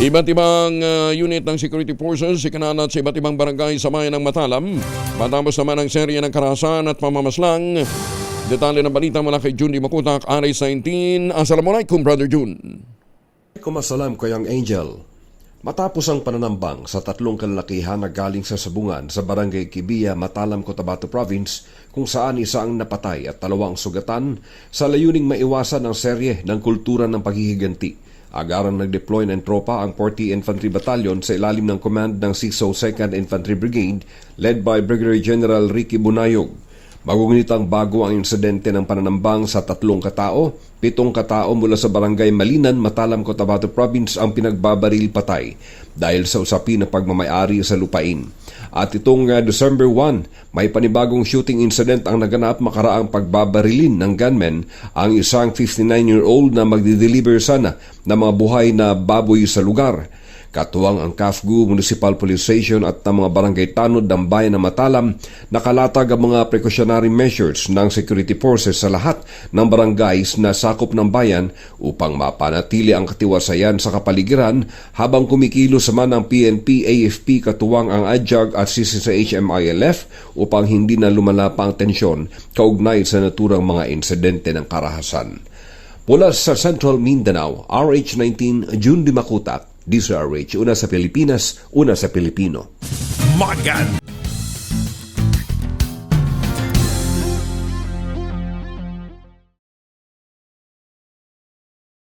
Iba't ibang ah, unit ng security forces ikinanat sa iba't ibang barangay sa bayan ng Matalam. Matapos naman ang serye ng karahasan at pamamaslang. Detalye ng balita mula kay June Di Makutak, RS19. Assalamualaikum, Brother June. Kumasalam ko yung Angel. Matapos ang pananambang sa tatlong kalalakihan na galing sa sabungan sa barangay Kibiya, Matalam, Cotabato Province kung saan isa ang napatay at dalawang sugatan sa layuning maiwasan ang serye ng kultura ng paghihiganti. Agarang nag-deploy ng tropa ang 40 Infantry Battalion sa ilalim ng command ng 6th 2nd Infantry Brigade led by Brigadier General Ricky Bunayog. Magunit ang bago ang insidente ng pananambang sa tatlong katao, pitong katao mula sa barangay Malinan, Matalam, Cotabato Province ang pinagbabaril patay dahil sa usapin na pagmamayari sa lupain. At itong uh, December 1, may panibagong shooting incident ang naganap makaraang pagbabarilin ng gunmen ang isang 59-year-old na magdi-deliver sana ng mga buhay na baboy sa lugar. Katuwang ang CAFGU Municipal Police Station at ng mga barangay tanod ng bayan ng Matalam, nakalatag ang mga precautionary measures ng security forces sa lahat ng barangays na sakop ng bayan upang mapanatili ang katiwasayan sa kapaligiran habang kumikilos naman ang PNP, AFP, katuwang ang ADJAG at CCCH MILF upang hindi na lumala pa ang tensyon kaugnay sa naturang mga insidente ng karahasan. Mula sa Central Mindanao, RH19, June Dimakutak, DZRH, una sa Pilipinas, una sa Pilipino. Magan